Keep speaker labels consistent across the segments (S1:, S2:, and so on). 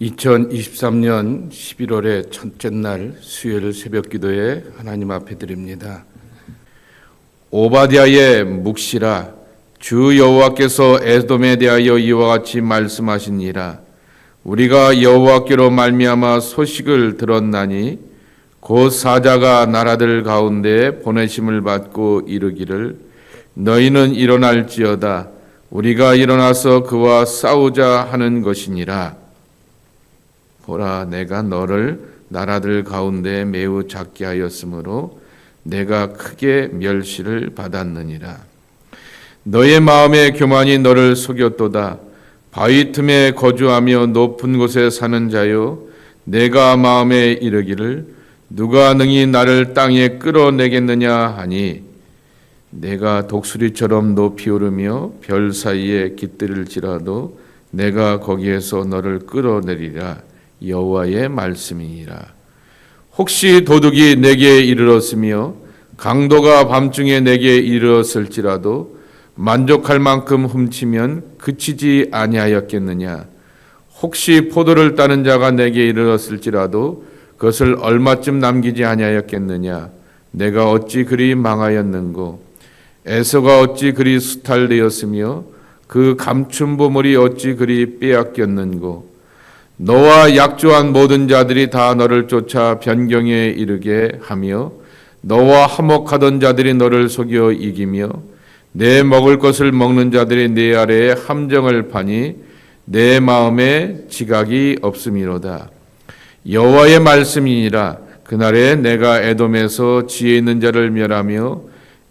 S1: 2023년 11월의 첫째 날 수요일 새벽 기도에 하나님 앞에 드립니다. 오바디아의 묵시라 주 여호와께서 에돔에 대하여 이와 같이 말씀하시니라. 우리가 여호와께로 말미암아 소식을 들었나니 곧 사자가 나라들 가운데 보내심을 받고 이르기를 너희는 일어날지어다. 우리가 일어나서 그와 싸우자 하는 것이니라 보라 내가 너를 나라들 가운데 매우 작게 하였으므로 내가 크게 멸시를 받았느니라. 너의 마음의 교만이 너를 속였도다. 바위 틈에 거주하며 높은 곳에 사는 자요 내가 마음에 이르기를 누가 능히 나를 땅에 끌어내겠느냐 하니 내가 독수리처럼 높이 오르며 별 사이에 깃들을지라도 내가 거기에서 너를 끌어내리라 여호와의 말씀이니라. 혹시 도둑이 내게 이르렀으며 강도가 밤중에 내게 이르렀을지라도 만족할 만큼 훔치면 그치지 아니하였겠느냐. 혹시 포도를 따는 자가 내게 이르렀을지라도 그것을 얼마쯤 남기지 아니하였겠느냐. 내가 어찌 그리 망하였는고 에서가 어찌 그리 수탈되었으며 그 감춘 보물이 어찌 그리 빼앗겼는고 너와 약조한 모든 자들이 다 너를 쫓아 변경에 이르게 하며 너와 화목하던 자들이 너를 속여 이기며 내 먹을 것을 먹는 자들이 내 아래에 함정을 파니 내 마음에 지각이 없음이로다. 여호와의 말씀이니라. 그날에 내가 에돔에서 지혜 있는 자를 멸하며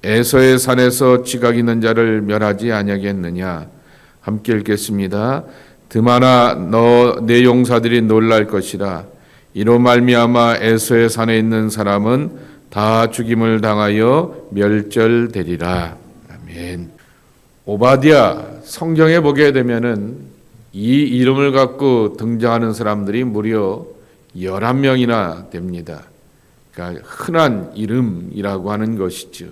S1: 에서의 산에서 지각 있는 자를 멸하지 아니하겠느냐? 함께 읽겠습니다. 드마나 너 내 용사들이 놀랄 것이라 이로 말미암아 에서의 산에 있는 사람은 다 죽임을 당하여 멸절되리라 아멘. 오바디아 성경에 보게 되면은 이 이름을 갖고 등장하는 사람들이 무려 11명이나 됩니다. 그러니까 흔한 이름이라고 하는 것이죠.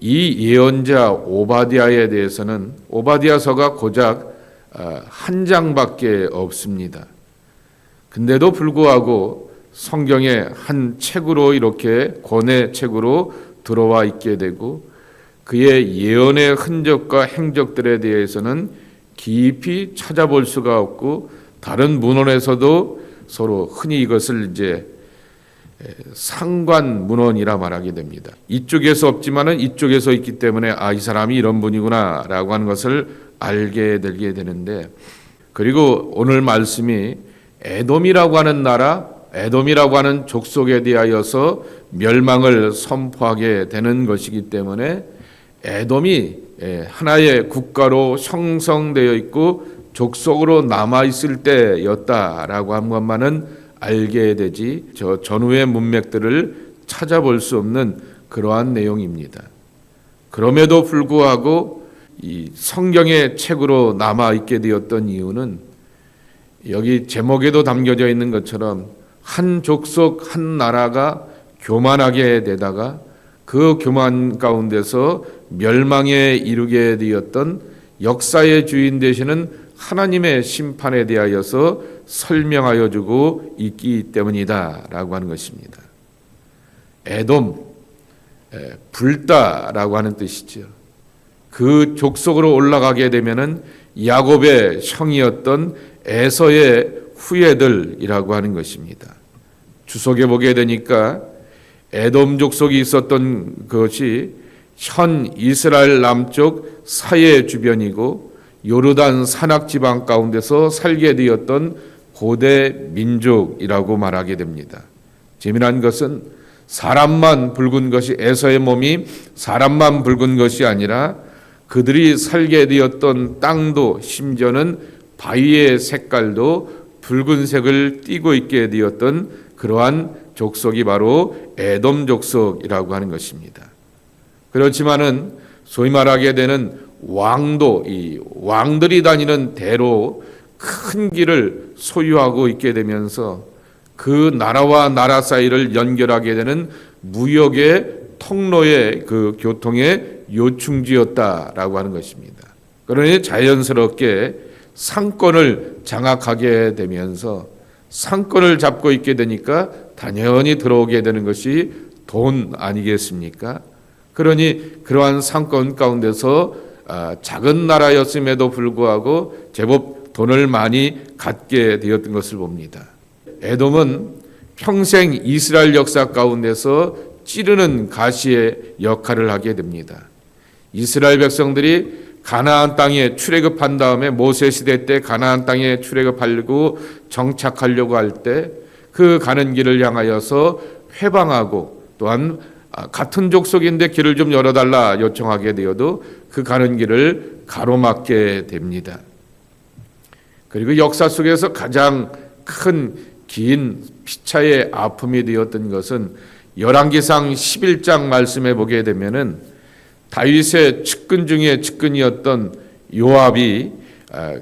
S1: 이 예언자 오바디아에 대해서는 오바디아서가 고작 아, 한 장밖에 없습니다. 근데도 불구하고 성경의 한 책으로 이렇게 권의 책으로 들어와 있게 되고 그의 예언의 흔적과 행적들에 대해서는 깊이 찾아볼 수가 없고 다른 문헌에서도 서로 흔히 이것을 이제 상관 문헌이라 말하게 됩니다. 이쪽에서 없지만은 이쪽에서 있기 때문에 아 이 사람이 이런 분이구나라고 하는 것을 알게 되게 되는데 그리고 오늘 말씀이 에돔이라고 하는 나라, 에돔이라고 하는 족속에 대하여서 멸망을 선포하게 되는 것이기 때문에 에돔이 하나의 국가로 형성되어 있고 족속으로 남아 있을 때였다라고 한 것만은 알게 되지 저 전후의 문맥들을 찾아볼 수 없는 그러한 내용입니다. 그럼에도 불구하고 이 성경의 책으로 남아 있게 되었던 이유는 여기 제목에도 담겨져 있는 것처럼 한 족속 한 나라가 교만하게 되다가 그 교만 가운데서 멸망에 이르게 되었던 역사의 주인 되시는 하나님의 심판에 대하여서 설명하여 주고 있기 때문이다라고 하는 것입니다. 에돔 불다라고 하는 뜻이죠. 그 족속으로 올라가게 되면은 야곱의 형이었던 에서의 후예들이라고 하는 것입니다. 주석에 보게 되니까 에돔 족속이 있었던 것이 현 이스라엘 남쪽 사해 주변이고 요르단 산악 지방 가운데서 살게 되었던 고대 민족이라고 말하게 됩니다. 재미난 것은 사람만 붉은 것이 에서의 몸이 사람만 붉은 것이 아니라 그들이 살게 되었던 땅도 심지어는 바위의 색깔도 붉은색을 띠고 있게 되었던 그러한 족속이 바로 에돔 족속이라고 하는 것입니다. 그렇지만은 소위 말하게 되는 왕도 이 왕들이 다니는 대로 큰 길을 소유하고 있게 되면서 그 나라와 나라 사이를 연결하게 되는 무역의 통로의 그 교통의 요충지였다라고 하는 것입니다. 그러니 자연스럽게 상권을 장악하게 되면서 상권을 잡고 있게 되니까 당연히 들어오게 되는 것이 돈 아니겠습니까? 그러니 그러한 상권 가운데서 아, 작은 나라였음에도 불구하고 제법 돈을 많이 갖게 되었던 것을 봅니다. 에돔은 평생 이스라엘 역사 가운데서 찌르는 가시의 역할을 하게 됩니다. 이스라엘 백성들이 가나안 땅에 출애굽한 다음에 모세 시대 때 가나안 땅에 출애굽하려고 정착하려고 할 때 그 가는 길을 향하여서 회방하고 또한 아, 같은 족속인데 길을 좀 열어달라 요청하게 되어도 그 가는 길을 가로막게 됩니다. 그리고 역사 속에서 가장 큰 긴 피차의 아픔이 되었던 것은 열왕기상 11장 말씀해 보게 되면은 다윗의 측근 중에 측근이었던 요압이 아,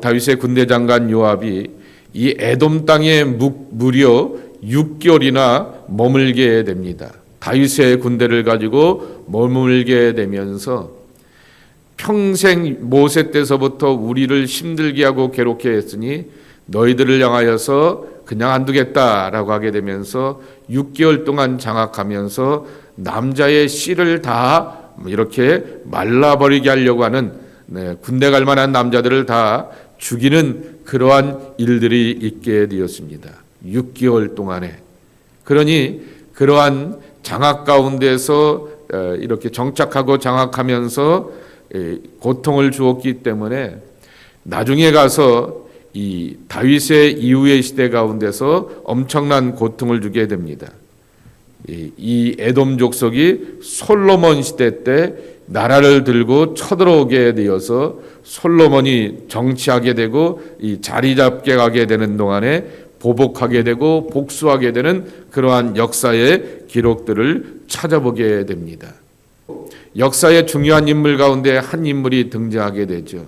S1: 다윗의 군대 장관 요압이 이 에돔 땅에 무- 무려 6개월이나 머물게 됩니다. 다윗의 군대를 가지고 머물게 되면서 평생 모세 때서부터 우리를 힘들게 하고 괴롭게 했으니 너희들을 향하여서 그냥 안 두겠다라고 하게 되면서 6개월 동안 장악하면서 남자의 씨를 다 이렇게 말라버리게 하려고 하는 네, 군대 갈 만한 남자들을 다 죽이는 그러한 일들이 있게 되었습니다. 6개월 동안에. 그러니 그러한 장악 가운데서 어, 이렇게 정착하고 장악하면서 에, 고통을 주었기 때문에 나중에 가서 이 다윗의 이후의 시대 가운데서 엄청난 고통을 주게 됩니다. 이, 이 에돔 족속이 솔로몬 시대 때 나라를 들고 쳐들어오게 되어서 솔로몬이 정치하게 되고 이 자리 잡게 가게 되는 동안에 보복하게 되고 복수하게 되는 그러한 역사의 기록들을 찾아보게 됩니다. 역사의 중요한 인물 가운데 한 인물이 등장하게 되죠.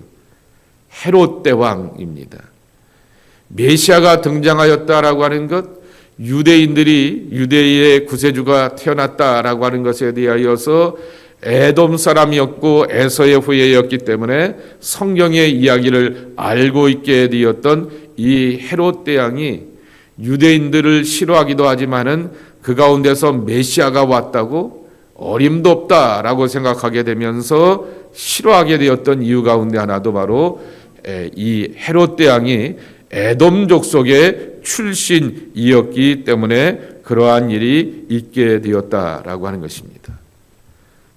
S1: 헤롯 대왕입니다. 메시아가 등장하였다라고 하는 것, 유대인들이 유대의 구세주가 태어났다라고 하는 것에 대하여서 에돔 사람이었고 에서의 후예였기 때문에 성경의 이야기를 알고 있게 되었던 이 헤롯 대왕이 유대인들을 싫어하기도 하지만은 그 가운데서 메시아가 왔다고 어림도 없다라고 생각하게 되면서 싫어하게 되었던 이유 가운데 하나도 바로 에, 이 헤롯 대왕이 에돔 족속의 출신이었기 때문에 그러한 일이 있게 되었다라고 하는 것입니다.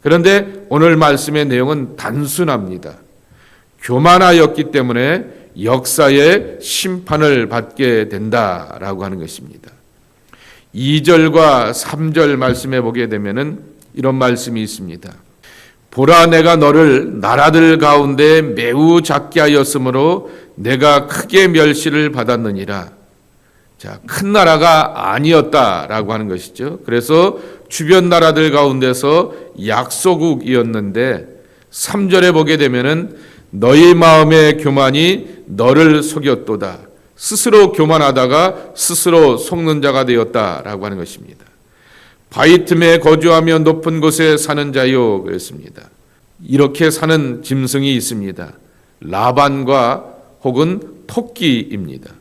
S1: 그런데 오늘 말씀의 내용은 단순합니다. 교만하였기 때문에 역사의 심판을 받게 된다라고 하는 것입니다. 2절과 3절 말씀해 보게 되면은 이런 말씀이 있습니다. 보라 내가 너를 나라들 가운데 매우 작게 하였으므로 내가 크게 멸시를 받았느니라. 자, 큰 나라가 아니었다라고 하는 것이죠. 그래서 주변 나라들 가운데서 약소국이었는데 3절에 보게 되면은 너희 마음의 교만이 너를 속였도다. 스스로 교만하다가 스스로 속는 자가 되었다라고 하는 것입니다. 바위 틈에 거주하며 높은 곳에 사는 자요 그랬습니다. 이렇게 사는 짐승이 있습니다. 라반과 혹은 토끼입니다.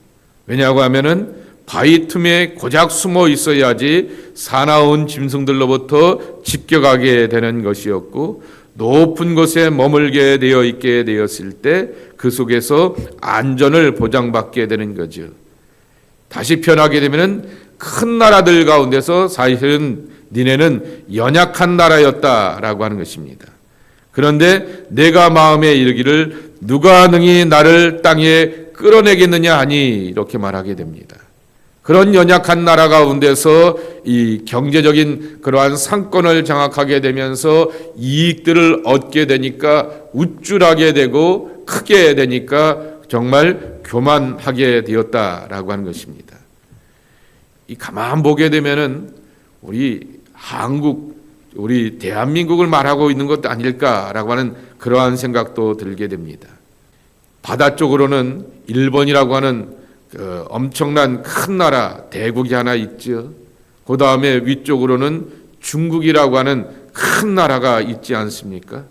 S1: 왜냐하고 하면은 바위 틈에 고작 숨어 있어야지 사나운 짐승들로부터 집격하게 되는 것이었고 높은 곳에 머물게 되어 있게 되었을 때 그 속에서 안전을 보장받게 되는 거죠. 다시 편하게 되면은 큰 나라들 가운데서 사실은 니네는 연약한 나라였다라고 하는 것입니다. 그런데 내가 마음에 이르기를 누가 능히 나를 땅에 끌어내겠느냐 하니 이렇게 말하게 됩니다. 그런 연약한 나라 가운데서 이 경제적인 그러한 상권을 장악하게 되면서 이익들을 얻게 되니까 우쭐하게 되고 크게 되니까 정말 교만하게 되었다라고 하는 것입니다. 이 가만 보게 되면은 우리 한국 우리 대한민국을 말하고 있는 것도 아닐까라고 하는 그러한 생각도 들게 됩니다. 바다 쪽으로는 일본이라고 하는 그 엄청난 큰 나라 대국이 하나 있죠. 그 다음에 위쪽으로는 중국이라고 하는 큰 나라가 있지 않습니까?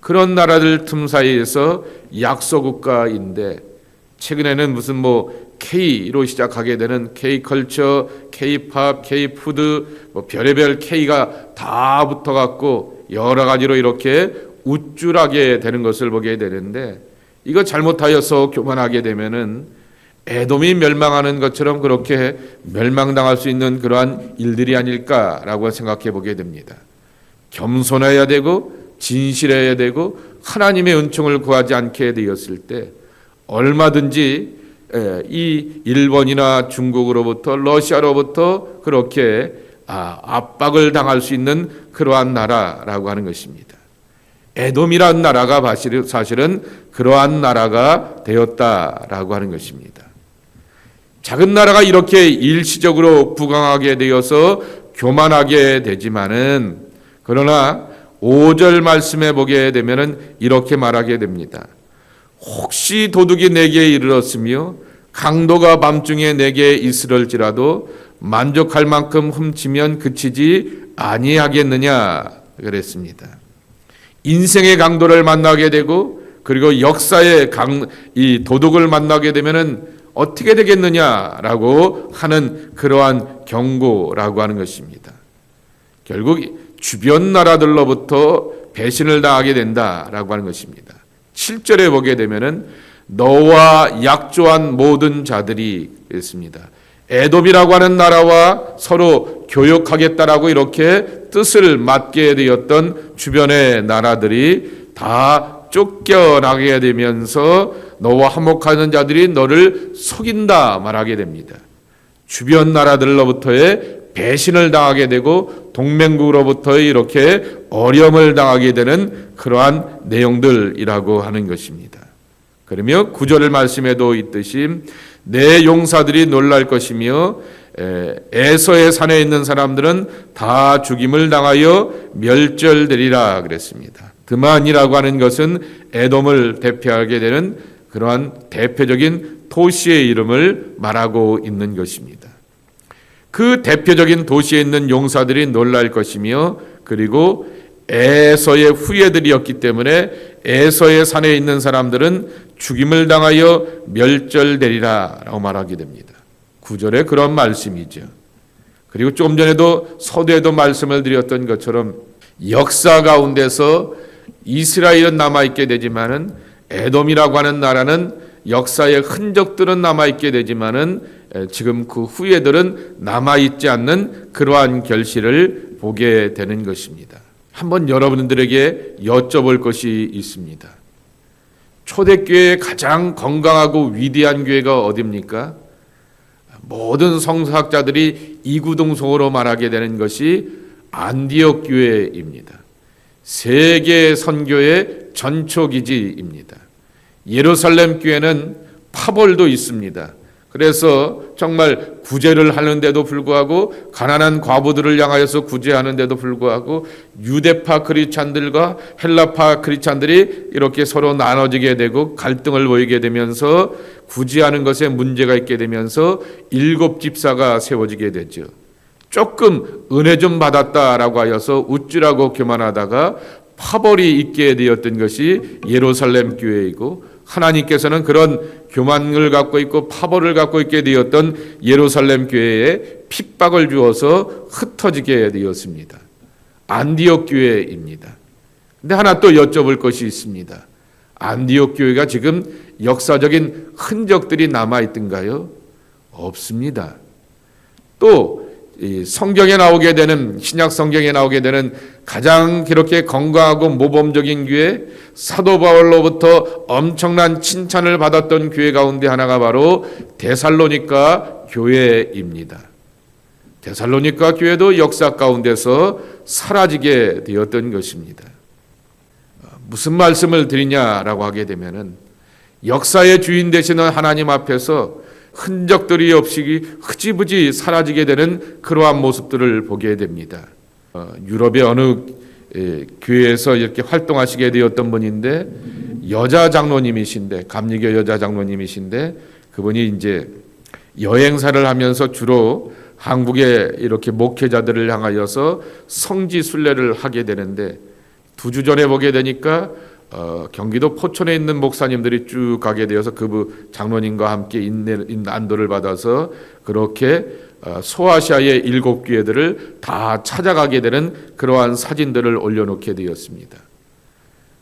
S1: 그런 나라들 틈 사이에서 약소국가인데 최근에는 무슨 뭐 K로 시작하게 되는 K 컬처, K 팝, K 푸드, 뭐 별의별 K가 다 붙어 갖고 여러 가지로 이렇게 우쭐하게 되는 것을 보게 되는데 이거 잘못하여서 교만하게 되면은 에돔이 멸망하는 것처럼 그렇게 멸망당할 수 있는 그러한 일들이 아닐까라고 생각해 보게 됩니다. 겸손해야 되고 진실해야 되고 하나님의 은총을 구하지 않게 되었을 때 얼마든지 에, 이 일본이나 중국으로부터 러시아로부터 그렇게 아, 압박을 당할 수 있는 그러한 나라라고 하는 것입니다. 에돔이라는 나라가 사실은 그러한 나라가 되었다라고 하는 것입니다. 작은 나라가 이렇게 일시적으로 부강하게 되어서 교만하게 되지만은 그러나 5절 말씀에 보게 되면은 이렇게 말하게 됩니다. 혹시 도둑이 내게 이르렀으며 강도가 밤중에 내게 있으럴지라도 만족할 만큼 훔치면 그치지 아니하겠느냐 그랬습니다. 인생의 강도를 만나게 되고 그리고 역사의 강, 이 도둑을 만나게 되면은 어떻게 되겠느냐라고 하는 그러한 경고라고 하는 것입니다. 결국 주변 나라들로부터 배신을 당하게 된다라고 하는 것입니다. 7절에 보게 되면은 너와 약조한 모든 자들이 있습니다. 에돔이라고 하는 나라와 서로 교역하겠다라고 이렇게 뜻을 맞게 되었던 주변의 나라들이 다 쫓겨나게 되면서 너와 화목하는 자들이 너를 속인다 말하게 됩니다. 주변 나라들로부터의 배신을 당하게 되고 동맹국으로부터의 이렇게 어려움을 당하게 되는 그러한 내용들이라고 하는 것입니다. 그러며 구절의 말씀에도 있듯이 내 용사들이 놀랄 것이며 에, 에서의 산에 있는 사람들은 다 죽임을 당하여 멸절되리라 그랬습니다. 드만이라고 하는 것은 에돔을 대표하게 되는 그러한 대표적인 도시의 이름을 말하고 있는 것입니다. 그 대표적인 도시에 있는 용사들이 놀랄 것이며 그리고 에서의 후예들이었기 때문에 에서의 산에 있는 사람들은 죽임을 당하여 멸절되리라 라고 말하게 됩니다. 구절에 그런 말씀이죠. 그리고 좀 전에도 서두에도 말씀을 드렸던 것처럼 역사 가운데서 이스라엘은 남아 있게 되지만은 에돔이라고 하는 나라는 역사의 흔적들은 남아 있게 되지만은 에, 지금 그 후예들은 남아 있지 않는 그러한 결실을 보게 되는 것입니다. 한번 여러분들에게 여쭤볼 것이 있습니다. 초대교회의 가장 건강하고 위대한 교회가 어디입니까? 모든 성서학자들이 이구동성으로 말하게 되는 것이 안디옥 교회입니다. 세계 선교의 전초기지입니다. 예루살렘 교회는 파벌도 있습니다. 그래서 정말 구제를 하는데도 불구하고 가난한 과부들을 향하여서 구제하는데도 불구하고 유대파 크리스찬들과 헬라파 크리스찬들이 이렇게 서로 나눠지게 되고 갈등을 보이게 되면서 구제하는 것에 문제가 있게 되면서 일곱 집사가 세워지게 되죠. 조금 은혜 좀 받았다라고 하여서 우쭐하고 교만하다가 파벌이 있게 되었던 것이 예루살렘 교회이고 하나님께서는 그런 교만을 갖고 있고 파벌을 갖고 있게 되었던 예루살렘 교회에 핍박을 주어서 흩어지게 되었습니다. 안디옥 교회입니다. 근데 하나 또 여쭤볼 것이 있습니다. 안디옥 교회가 지금 역사적인 흔적들이 남아 있던가요? 없습니다. 또 성경에 나오게 되는 신약 성경에 나오게 되는 가장 그렇게 건강하고 모범적인 교회 사도 바울로부터 엄청난 칭찬을 받았던 교회 가운데 하나가 바로 데살로니가 교회입니다. 데살로니가 교회도 역사 가운데서 사라지게 되었던 것입니다. 무슨 말씀을 드리냐라고 하게 되면은 역사의 주인 되시는 하나님 앞에서 흔적들이 없이 흐지부지 사라지게 되는 그러한 모습들을 보게 됩니다. 어, 유럽의 어느 에, 교회에서 이렇게 활동하시게 되었던 분인데 여자 장로님이신데 감리교 여자 장로님이신데 그분이 이제 여행사를 하면서 주로 한국의 이렇게 목회자들을 향하여서 성지 순례를 하게 되는데 두 주 전에 보게 되니까 어, 경기도 포천에 있는 목사님들이 쭉 가게 되어서 그 장로님과 함께 인내, 인도를 받아서 그렇게 어, 소아시아의 일곱 교회들을 다 찾아가게 되는 그러한 사진들을 올려놓게 되었습니다.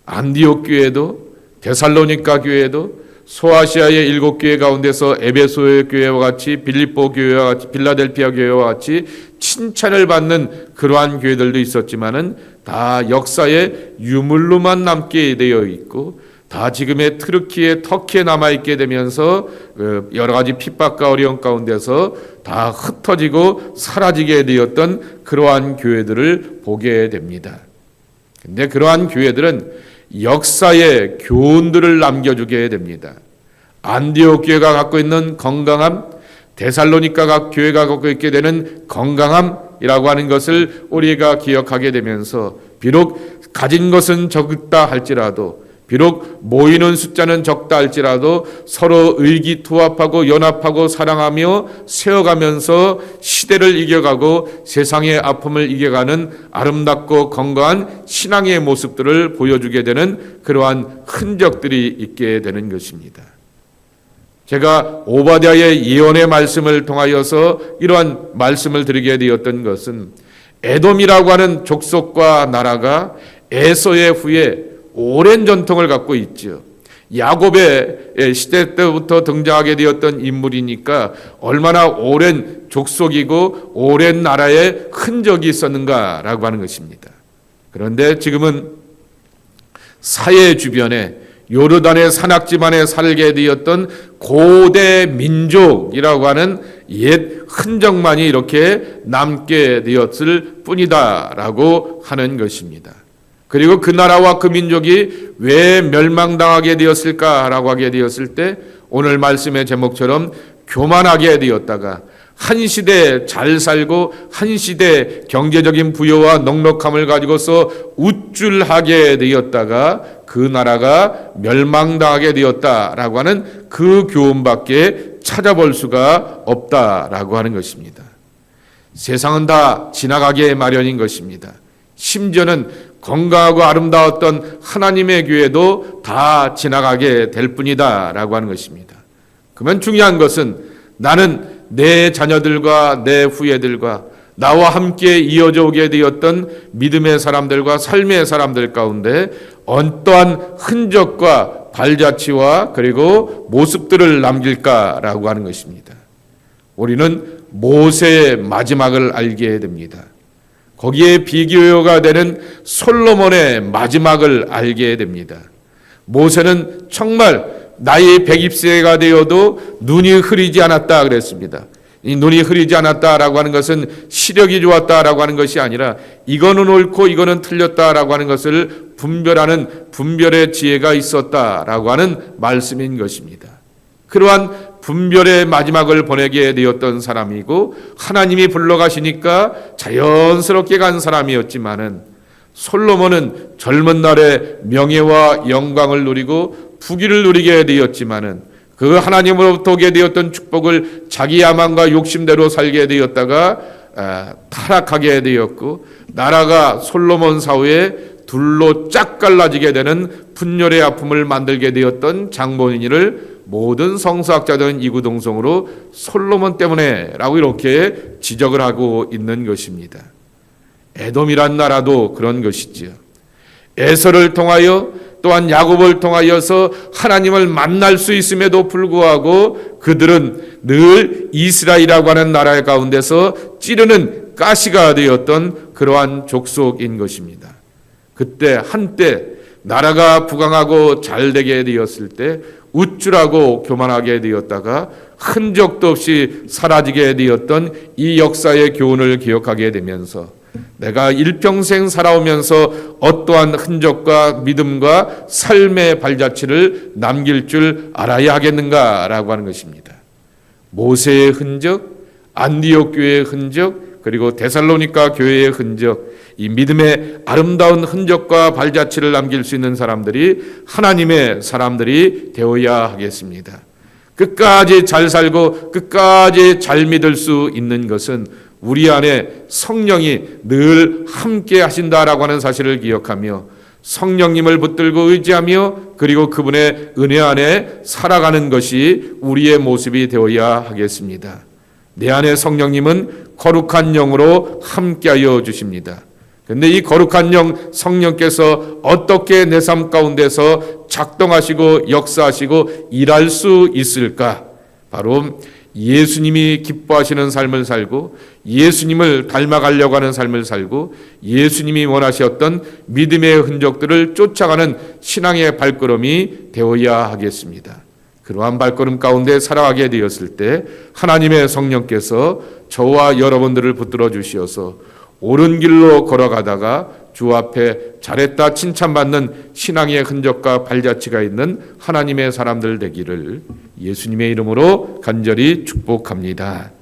S1: 안디옥 교회도 데살로니가 교회도 소아시아의 일곱 교회 가운데서 에베소의 교회와 같이 빌립보 교회와 같이 빌라델피아 교회와 같이 칭찬을 받는 그러한 교회들도 있었지만은 다 역사의 유물로만 남게 되어 있고 다 지금의 트르키에 터키에 남아 있게 되면서 그 여러 가지 핍박과 어려움 가운데서 다 흩어지고 사라지게 되었던 그러한 교회들을 보게 됩니다. 근데 그러한 교회들은 역사의 교훈들을 남겨주게 됩니다. 안디옥 교회가 갖고 있는 건강함, 데살로니가 각 교회가 갖고 있게 되는 건강함 이라고 하는 것을 우리가 기억하게 되면서 비록 가진 것은 적다 할지라도 비록 모이는 숫자는 적다 할지라도 서로 의기투합하고 연합하고 사랑하며 세워가면서 시대를 이겨가고 세상의 아픔을 이겨가는 아름답고 건강한 신앙의 모습들을 보여주게 되는 그러한 흔적들이 있게 되는 것입니다. 제가 오바댜의 예언의 말씀을 통하여서 이러한 말씀을 드리게 되었던 것은 에돔이라고 하는 족속과 나라가 에서의 후에 오랜 전통을 갖고 있죠. 야곱의 시대 때부터 등장하게 되었던 인물이니까 얼마나 오랜 족속이고 오랜 나라의 흔적이 있었는가라고 하는 것입니다. 그런데 지금은 사해 주변에 요르단의 산악 지반에 살게 되었던 고대 민족이라고 하는 옛 흔적만이 이렇게 남게 되었을 뿐이다라고 하는 것입니다. 그리고 그 나라와 그 민족이 왜 멸망당하게 되었을까라고 하게 되었을 때 오늘 말씀의 제목처럼 교만하게 되었다가 한 시대 잘 살고 한 시대 경제적인 부여와 넉넉함을 가지고서 우쭐하게 되었다가 그 나라가 멸망당하게 되었다라고 하는 그 교훈밖에 찾아볼 수가 없다라고 하는 것입니다. 세상은 다 지나가게 마련인 것입니다. 심지어는 건강하고 아름다웠던 하나님의 교회도 다 지나가게 될 뿐이다라고 하는 것입니다. 그러면 중요한 것은 나는 내 자녀들과 내 후예들과 나와 함께 이어져 오게 되었던 믿음의 사람들과 삶의 사람들 가운데 어떠한 흔적과 발자취와 그리고 모습들을 남길까라고 하는 것입니다. 우리는 모세의 마지막을 알게 됩니다. 거기에 비교가 되는 솔로몬의 마지막을 알게 됩니다. 모세는 정말 나이 120세가 되어도 눈이 흐리지 않았다 그랬습니다. 이 눈이 흐리지 않았다라고 하는 것은 시력이 좋았다라고 하는 것이 아니라 이거는 옳고 이거는 틀렸다라고 하는 것을 분별하는 분별의 지혜가 있었다라고 하는 말씀인 것입니다. 그러한 분별의 마지막을 보내게 되었던 사람이고 하나님이 불러가시니까 자연스럽게 간 사람이었지만은 솔로몬은 젊은 날에 명예와 영광을 누리고 부귀를 누리게 되었지만은 그 하나님으로부터 오게 되었던 축복을 자기 야망과 욕심대로 살게 되었다가 타락하게 되었고 나라가 솔로몬 사후에 둘로 짝 갈라지게 되는 분열의 아픔을 만들게 되었던 장본인을 모든 성서학자들은 이구동성으로 솔로몬 때문에라고 이렇게 지적을 하고 있는 것입니다. 에돔이란 나라도 그런 것이지요. 에서를 통하여 또한 야곱을 통하여서 하나님을 만날 수 있음에도 불구하고 그들은 늘 이스라엘이라고 하는 나라 가운데서 찌르는 가시가 되었던 그러한 족속인 것입니다. 그때 한때 나라가 부강하고 잘 되게 되었을 때 우쭐하고 교만하게 되었다가 흔적도 없이 사라지게 되었던 이 역사의 교훈을 기억하게 되면서 내가 일평생 살아오면서 어떠한 흔적과 믿음과 삶의 발자취를 남길 줄 알아야 하겠는가라고 하는 것입니다. 모세의 흔적, 안디옥 교회의 흔적, 그리고 데살로니가 교회의 흔적, 이 믿음의 아름다운 흔적과 발자취를 남길 수 있는 사람들이 하나님의 사람들이 되어야 하겠습니다. 끝까지 잘 살고 끝까지 잘 믿을 수 있는 것은 우리 안에 성령이 늘 함께 하신다라고 하는 사실을 기억하며 성령님을 붙들고 의지하며 그리고 그분의 은혜 안에 살아가는 것이 우리의 모습이 되어야 하겠습니다. 내 안에 성령님은 거룩한 영으로 함께하여 주십니다. 근데 이 거룩한 영 성령께서 어떻게 내 삶 가운데서 작동하시고 역사하시고 일할 수 있을까? 바로 예수님이 기뻐하시는 삶을 살고 예수님을 닮아가려고 하는 삶을 살고 예수님이 원하셨던 믿음의 흔적들을 쫓아가는 신앙의 발걸음이 되어야 하겠습니다. 그러한 발걸음 가운데 살아가게 되었을 때 하나님의 성령께서 저와 여러분들을 붙들어 주시어서 옳은 길로 걸어가다가 주 앞에 잘했다 칭찬받는 신앙의 흔적과 발자취가 있는 하나님의 사람들 되기를 예수님의 이름으로 간절히 축복합니다.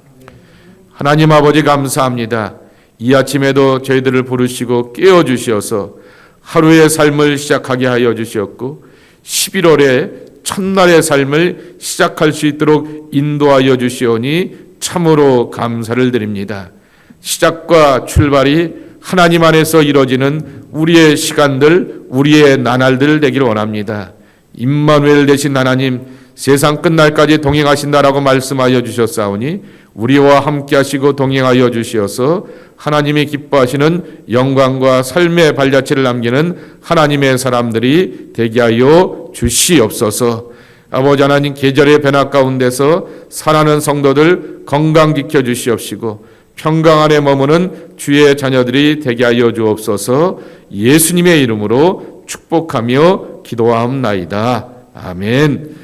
S1: 하나님 아버지 감사합니다. 이 아침에도 저희들을 부르시고 깨워 주시어서 하루의 삶을 시작하게 하여 주셨고 11월에 첫날의 삶을 시작할 수 있도록 인도하여 주시오니 참으로 감사를 드립니다. 시작과 출발이 하나님 안에서 이루어지는 우리의 시간들, 우리의 나날들 되기를 원합니다. 임마누엘 되신 하나님, 세상 끝날까지 동행하신다라고 말씀하여 주셨사오니 우리와 함께 하시고 동행하여 주시어서 하나님이 기뻐하시는 영광과 삶의 발자취를 남기는 하나님의 사람들이 되게 하여 주시옵소서. 아버지 하나님 계절의 변화 가운데서 살아는 성도들 건강 지켜 주시옵시고 평강 안에 머무는 주의 자녀들이 되게 하여 주옵소서. 예수님의 이름으로 축복하며 기도하옵나이다. 아멘.